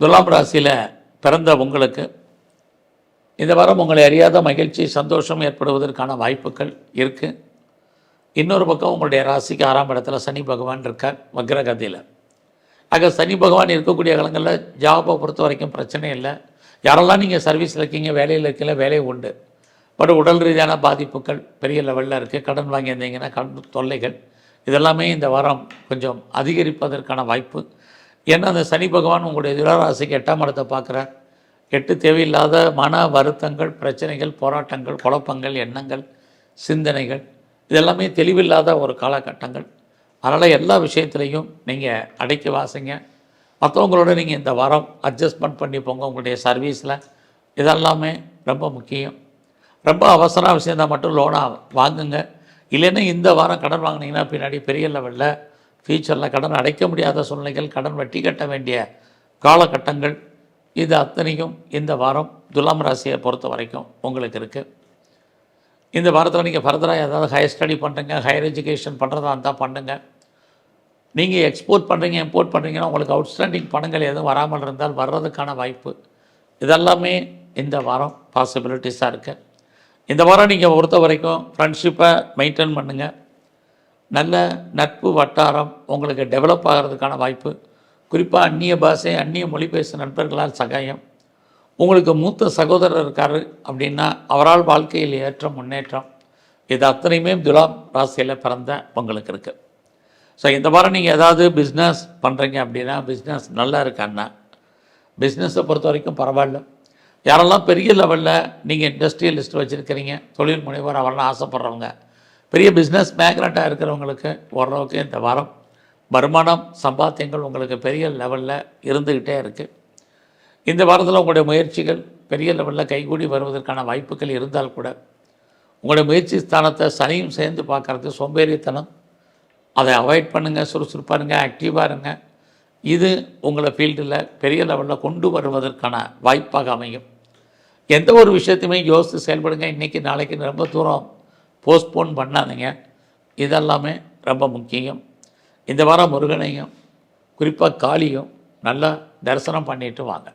துலாம் ராசியில் பிறந்த உங்களுக்கு இந்த வாரம் உங்களை அறியாத மகிழ்ச்சி சந்தோஷம் ஏற்படுவதற்கான வாய்ப்புகள் இருக்குது இன்னொரு பக்கம் உங்களுடைய ராசிக்கு ஆறாம் இடத்துல சனி பகவான் இருக்கார் வக்ரகதியில். ஆக சனி பகவான் இருக்கக்கூடிய காலங்களில் ஜாபை பொறுத்த வரைக்கும் பிரச்சனை இல்லை. யாரெல்லாம் நீங்கள் சர்வீஸில் இருக்கீங்க வேலையில் இருக்கீங்களா வேலை உண்டு. பட் உடல் ரீதியான பாதிப்புகள் பெரிய லெவலில் இருக்குது கடன் வாங்கியிருந்தீங்கன்னா கடன் தொல்லைகள் இதெல்லாமே இந்த வாரம் கொஞ்சம் அதிகரிப்பதற்கான வாய்ப்பு ஏன்னா அந்த சனி பகவான் உங்களுடைய துளராசிக்கு எட்டாம் இடத்தை பார்க்குறார். எட்டு தேவையில்லாத மன வருத்தங்கள் பிரச்சனைகள் போராட்டங்கள் குழப்பங்கள் எண்ணங்கள் சிந்தனைகள் இதெல்லாமே தெளிவில்லாத ஒரு காலகட்டங்கள். அதனால் எல்லா விஷயத்துலையும் நீங்கள் அடைக்க வாசிங்க. மற்றவங்களோட நீங்கள் இந்த வாரம் அட்ஜஸ்ட்மெண்ட் பண்ணி போங்க உங்களுடைய சர்வீஸில் இதெல்லாமே ரொம்ப முக்கியம். ரொம்ப அவசர விஷயம் தான் மட்டும் லோனாக வாங்குங்க. இல்லைன்னா இந்த வாரம் கடன் வாங்கினீங்கன்னா பின்னாடி பெரிய லெவலில் ஃபியூச்சரில் கடன் அடைக்க முடியாத சூழ்நிலைகள் கடன் வட்டி கட்ட வேண்டிய காலகட்டங்கள் இது அத்தனையும் இந்த வாரம் துலாம் ராசியை பொறுத்த வரைக்கும் உங்களுக்கு இருக்குது இந்த வாரத்தில் நீங்கள் ஃபர்தராக ஏதாவது ஹையர் ஸ்டடி பண்ணுறீங்க ஹையர் எஜுகேஷன் பண்ணுறதா இருந்தால் பண்ணுங்கள் நீங்கள் எக்ஸ்போர்ட் பண்ணுறீங்க இம்போர்ட் பண்ணுறீங்கன்னா உங்களுக்கு அவுட்ஸ்டாண்டிங் பணங்கள் எதுவும் வராமல் இருந்தால் வர்றதுக்கான வாய்ப்பு. இதெல்லாமே இந்த வாரம் பாசிபிலிட்டிஸாக இருக்குது இந்த வாரம் நீங்கள் பொறுத்த வரைக்கும் ஃப்ரெண்ட்ஷிப்பை மெயின்டைன் பண்ணுங்கள் நல்ல நட்பு வட்டாரம் உங்களுக்கு டெவலப் ஆகிறதுக்கான வாய்ப்பு. குறிப்பாக அந்நிய பாஷை அந்நிய மொழி பேசும் நண்பர்களால் சகாயம். உங்களுக்கு மூத்த சகோதரர் இருக்கார் அப்படின்னா அவரால் வாழ்க்கையில் ஏற்ற முன்னேற்றம். இது அத்தனையுமே துலாம் ராசியில் பிறந்த உங்களுக்கு இருக்குது ஸோ இந்த வாரம் நீங்கள் ஏதாவது பிஸ்னஸ் பண்ணுறீங்க அப்படின்னா பிஸ்னஸ் நல்லா இருக்கான்னா பிஸ்னஸை பொறுத்த வரைக்கும் பரவாயில்ல. யாரெல்லாம் பெரிய லெவலில் நீங்கள் இண்டஸ்ட்ரியலிஸ்ட் வச்சுருக்கிறீங்க தொழில் முனைவர் அவரெல்லாம் ஆசைப்பட்றவங்க பெரிய பிஸ்னஸ் மேக்னட்டாக இருக்கிறவங்களுக்கு ஓரளவுக்கு இந்த வாரம் வருமானம் சம்பாத்தியங்கள் உங்களுக்கு பெரிய லெவலில் இருந்துக்கிட்டே இருக்குது இந்த வாரத்தில் உங்களுடைய முயற்சிகள் பெரிய லெவலில் கைகூடி வருவதற்கான வாய்ப்புகள் இருந்தால் கூட உங்களுடைய முயற்சி ஸ்தானத்தை சனியும் சேர்ந்து பார்க்குறது சோம்பேறித்தனம். அதை அவாய்ட் பண்ணுங்கள் சுறுசுறுப்பாக இருங்க ஆக்டிவாக இருங்க. இது உங்களை ஃபீல்டில் பெரிய லெவலில் கொண்டு வருவதற்கான வாய்ப்பாக அமையும். எந்த ஒரு விஷயத்தையுமே யோசித்து செயல்படுங்க. இன்றைக்கி நாளைக்கு ரொம்ப தூரம் போஸ்ட்போன் பண்ணாதீங்க. இதெல்லாமே ரொம்ப முக்கியம். இந்த வாரம் முருகனையும் குறிப்பாக காளியும் நல்லா தரிசனம் பண்ணிட்டு வாங்க.